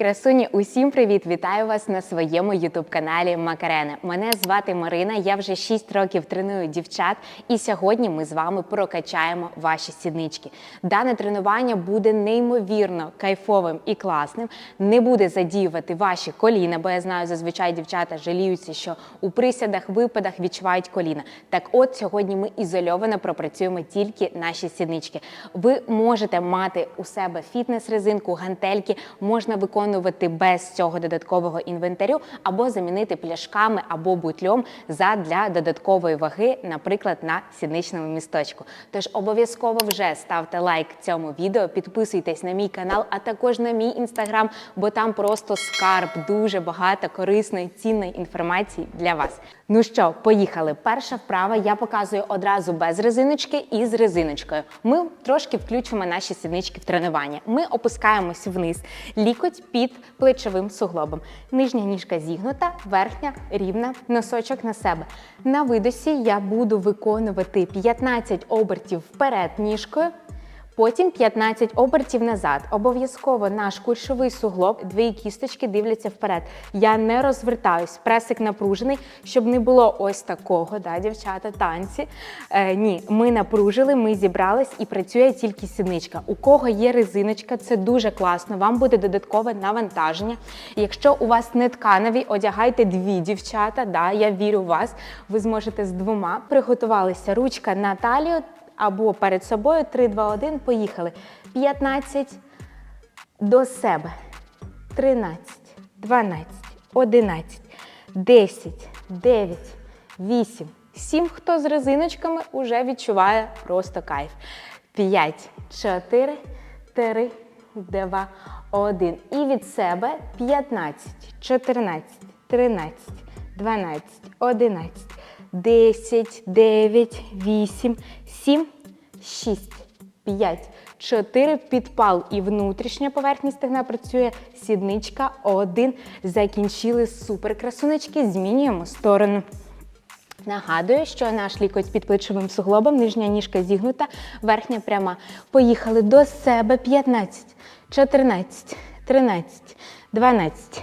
Красуні, усім привіт! Вітаю вас на своєму ютуб-каналі Макарена. Мене звати Марина. Я вже 6 років треную дівчат, і сьогодні ми з вами прокачаємо ваші сіднички. Дане тренування буде неймовірно кайфовим і класним. Не буде задіювати ваші коліна, бо я знаю, зазвичай дівчата жаліються, що у присядах, випадах відчувають коліна. Так, от сьогодні ми ізольовано пропрацюємо тільки наші сіднички. Ви можете мати у себе фітнес-резинку, гантельки, можна виконувати без цього додаткового інвентарю, або замінити пляшками або бутльом задля додаткової ваги, наприклад, на сідничному місточку. Тож обов'язково вже ставте лайк цьому відео, підписуйтесь на мій канал, а також на мій інстаграм, бо там просто скарб, дуже багато корисної, цінної інформації для вас. Ну що, поїхали. Перша вправа я показую одразу без резиночки і з резиночкою. Ми трошки включимо наші сіднички в тренування. Ми опускаємось вниз, лікоть під плечовим суглобом. Нижня ніжка зігнута, верхня рівна, носочок на себе. На видосі я буду виконувати 15 обертів вперед ніжкою. Потім 15 обертів назад. Обов'язково наш кульшовий суглоб, дві кісточки дивляться вперед. Я не розвертаюсь, пресик напружений, щоб не було ось такого, да, дівчата, танці. Е, ні, ми напружили, ми зібрались і працює тільки сідничка. У кого є резиночка, це дуже класно. Вам буде додаткове навантаження. Якщо у вас не тканові, одягайте дві дівчата. Да, я вірю в вас. Ви зможете з двома. Приготувалися ручка на талію або перед собою 3, 2, 1, поїхали. 15 до себе. 13, 12, 11, 10, 9, 8, 7. Хто з резиночками уже відчуває просто кайф. 5, 4, 3, 2, 1. І від себе 15, 14, 13, 12, 11, 10, 9, 8, 7, 6, 5, 4, підпал і внутрішня поверхність стегна працює, сідничка, 1. Закінчили супер красунечки, змінюємо сторону. Нагадую, що наш лікоть під плечовим суглобом, нижня ніжка зігнута, верхня пряма. Поїхали до себе 15, 14, 13, 12,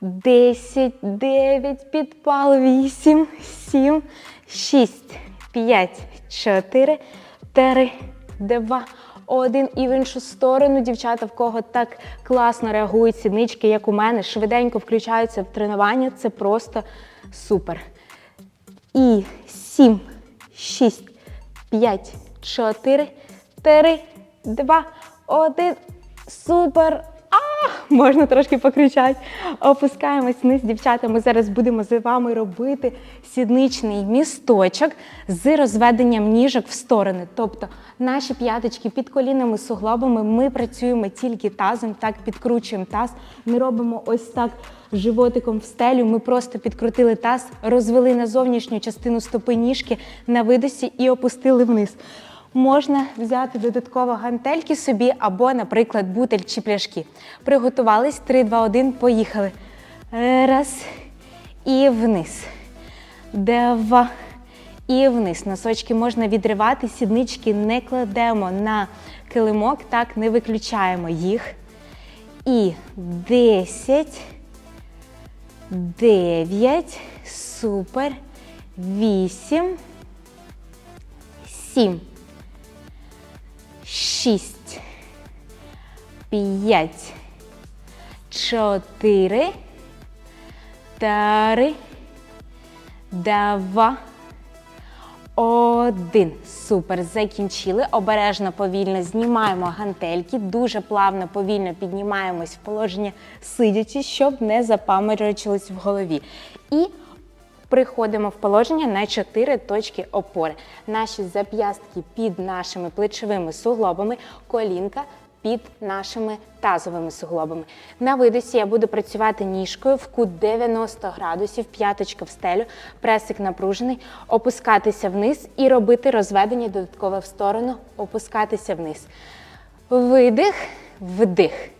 10, 9, підпал, 8, 7, 6, 5, 4, 3, 2, 1. І в іншу сторону, дівчата, в кого так класно реагують сіднички, як у мене, швиденько включаються в тренування. Це просто супер. І 7, 6, 5, 4, 3, 2, 1. Супер! Можна трошки покричати. Опускаємось вниз, дівчата. Ми зараз будемо з вами робити сідничний місточок з розведенням ніжок в сторони. Тобто наші п'яточки під колінами, суглобами, ми працюємо тільки тазом, так підкручуємо таз. Не робимо ось так животиком в стелю. Ми просто підкрутили таз, розвели на зовнішню частину стопи ніжки на видосі і опустили вниз. Можна взяти додатково гантельки собі або, наприклад, бутель чи пляшки. Приготувались 3, 2, 1, поїхали. Раз і вниз. Два і вниз. Носочки можна відривати, сіднички не кладемо на килимок, так, не виключаємо їх. І 10, 9, супер, 8, 7, 6, 5, 4, 3, 2, один. Супер. Закінчили. Обережно, повільно знімаємо гантельки. Дуже плавно, повільно піднімаємось в положення сидячи, щоб не запаморочились в голові. І приходимо в положення на 4 точки опори. Наші зап'ястки під нашими плечовими суглобами, колінка під нашими тазовими суглобами. На видосі я буду працювати ніжкою в кут 90 градусів, п'яточка в стелю, пресик напружений, опускатися вниз і робити розведення додаткове в сторону, опускатися вниз. Видих, вдих,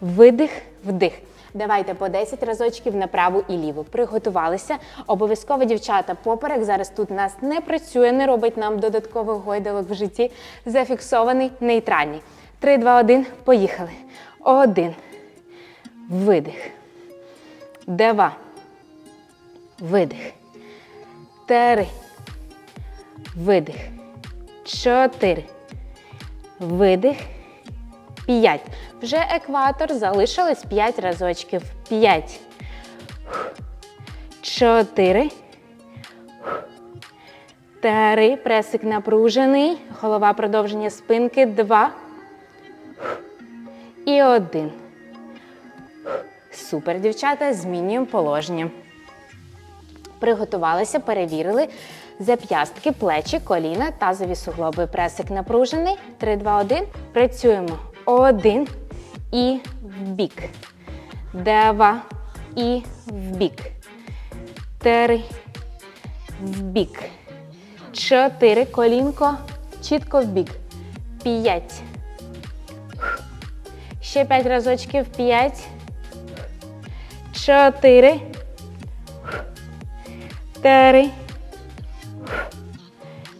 видих, вдих. Давайте по 10 разочків на праву і ліву. Приготувалися. Обов'язково, дівчата, поперек зараз тут нас не працює, не робить нам додаткових гойдалок в житті. Зафіксований, нейтральний. 3, 2, 1, поїхали. Один, видих. Два. Видих. Три. Видих. Чотири. Видих. П'ять. Вже екватор. Залишилось п'ять разочків. П'ять. Чотири. Три. Пресик напружений. Голова продовження спинки. Два. І один. Супер, дівчата. Змінюємо положення. Приготувалися, перевірили. Зап'ястки, плечі, коліна, тазові суглоби. Пресик напружений. 3, 2, 1. Працюємо. Один і в бік. Два і в бік. Три. В бік. Чотири. Колінко. Чітко в бік. П'ять. Ще п'ять разочків. П'ять. Чотири. Три.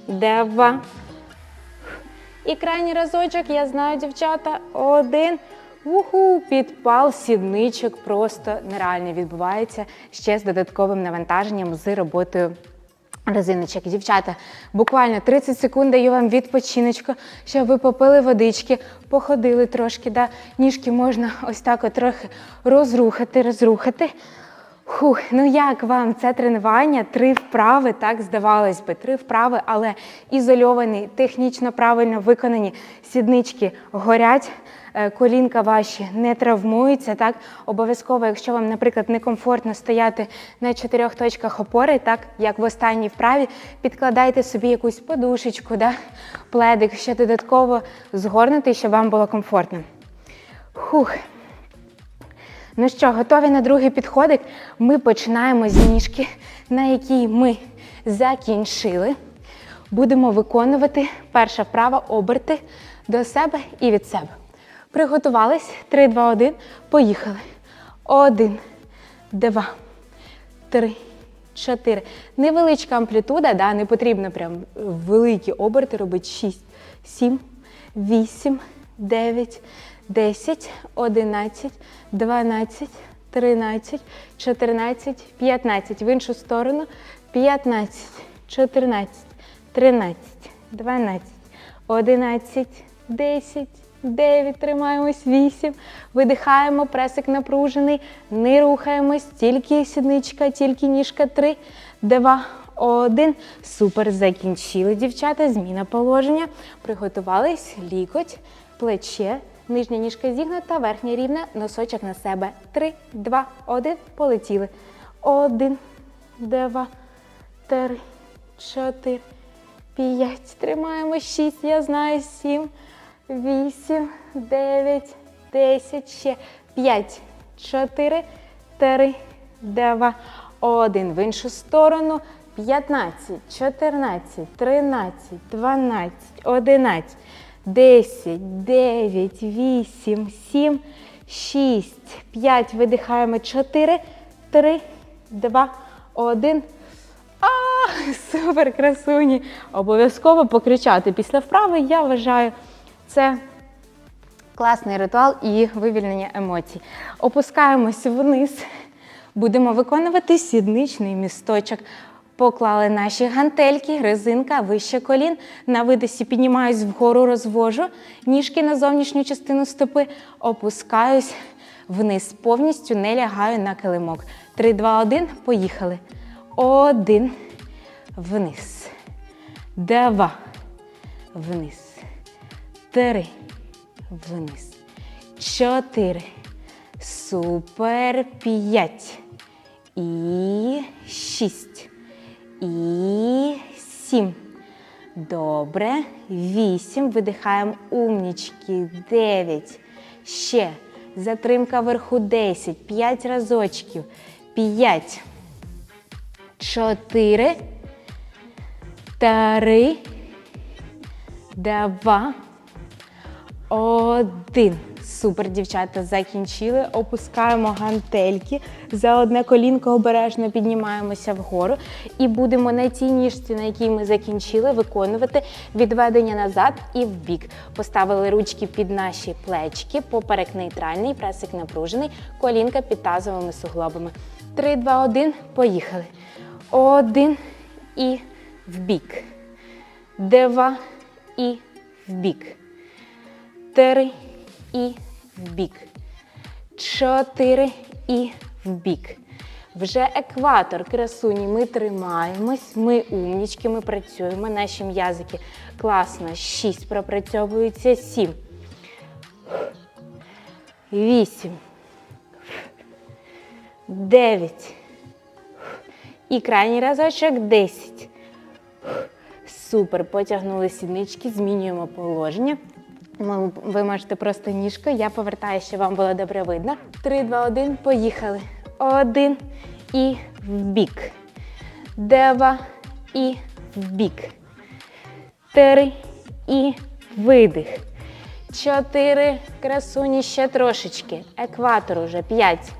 Два. І крайній разочок, я знаю, дівчата. Один. Уху, підпал сідничок просто нереально відбувається ще з додатковим навантаженням з роботою резиночок. Дівчата, буквально 30 секунд даю вам відпочиночку, щоб ви попили водички, походили трошки. Да? Ніжки можна ось так от трохи розрухати, розрухати. Фух, ну як вам це тренування? Три вправи, так здавалось би, три вправи, але ізольовані, технічно правильно виконані сіднички горять. е, Колінка ваші не травмуються. Так обов'язково, якщо вам, наприклад, некомфортно стояти на чотирьох точках опори, так як в останній вправі, підкладайте собі якусь подушечку, да? пледик, ще додатково згорнути, щоб вам було комфортно. Хух. Ну що, готові на другий підходик? Ми починаємо з ніжки, на якій ми закінчили. Будемо виконувати перша вправа оберти до себе і від себе. Приготувались. 3, 2, 1. Поїхали. Один, два, три, чотири. Невеличка амплітуда, да, не потрібно прям великі оберти робити. 6, 7, 8, 9, 10, 11, 12, 13, 14, 15. В іншу сторону. 15, 14, 13, 12, 11, 10, 9, тримаємось, 8. Видихаємо, пресик напружений. Не рухаємось, тільки сідничка, тільки ніжка. 3, 2, 1. Супер, закінчили, дівчата. Зміна положення. Приготувались, лікоть, плече. Нижня ніжка зігнута, верхня рівна, носочок на себе. 3, 2, 1. Полетіли. 1, 2, 3, 4, 5. Тримаємо 6, я знаю, 7, 8, 9, 10, ще 5, 4, 3, 2, 1. В іншу сторону. 15, 14, 13, 12, 11, 10, 9, 8, 7, 6, 5. Видихаємо. 4, 3, 2, 1. А, супер, красуні! Обов'язково покричати після вправи, я вважаю, це класний ритуал і вивільнення емоцій. Опускаємось вниз, будемо виконувати сідничний місточок. Поклали наші гантельки, резинка вище колін. На видосі піднімаюсь вгору, розвожу ніжки на зовнішню частину стопи, опускаюсь вниз. Повністю не лягаю на килимок. 3, 2, 1. Поїхали. Один. Вниз. Два. Вниз. Три. Вниз. Чотири. Супер. П'ять. І шість. І сім. Добре. Вісім. Видихаємо умнічки. Дев'ять. Ще. Затримка вверху. Десять. П'ять разочків. П'ять. Чотири. Три. Два. Один. Супер, дівчата, закінчили. Опускаємо гантельки. За одне колінко обережно піднімаємося вгору і будемо на тій ніжці, на якій ми закінчили, виконувати відведення назад і вбік. Поставили ручки під наші плечки, поперек нейтральний, пресик напружений, колінка під тазовими суглобами. Три, два, один. Поїхали. Один і вбік. Два і вбік. Три і вбік. Чотири і вбік. Вже екватор красуні. Ми тримаємось, ми умнічки, ми працюємо. Наші м'язики класно. Шість пропрацьовуються. Сім. Вісім. Дев'ять. І крайній разочок 10. Супер. Потягнули сіднички, змінюємо положення. Ви можете просто ніжкою. Я повертаю, щоб вам було добре видно. 3, 2, 1, поїхали. Один і вбік. Два і вбік. Три і видих. Чотири. Красуні ще трошечки. Екватор уже. П'ять.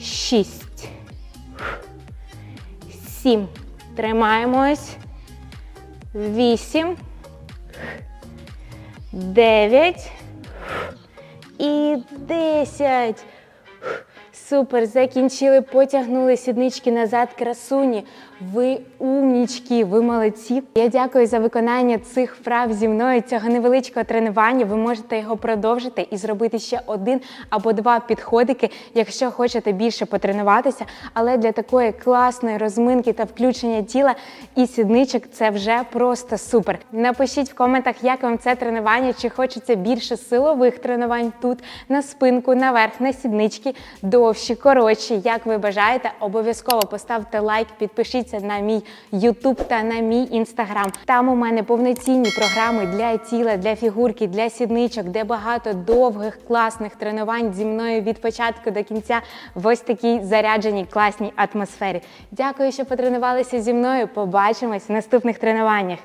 Шість. Сім. Тримаємось. Вісім. Дев'ять. І десять. Супер, закінчили, потягнули сіднички назад, красуні. Ви умнічки, ви молодці. Я дякую за виконання цих вправ зі мною, цього невеличкого тренування. Ви можете його продовжити і зробити ще один або два підходики, якщо хочете більше потренуватися. Але для такої класної розминки та включення тіла і сідничок це вже просто супер. Напишіть в коментах, як вам це тренування, чи хочеться більше силових тренувань тут, на спинку, наверх, на сіднички, довші, коротші, як ви бажаєте. Обов'язково поставте лайк, підпишіться на мій YouTube та на мій Instagram. Там у мене повноцінні програми для тіла, для фігурки, для сідничок, де багато довгих класних тренувань зі мною від початку до кінця в ось такій зарядженій класній атмосфері. Дякую, що потренувалися зі мною. Побачимось в наступних тренуваннях.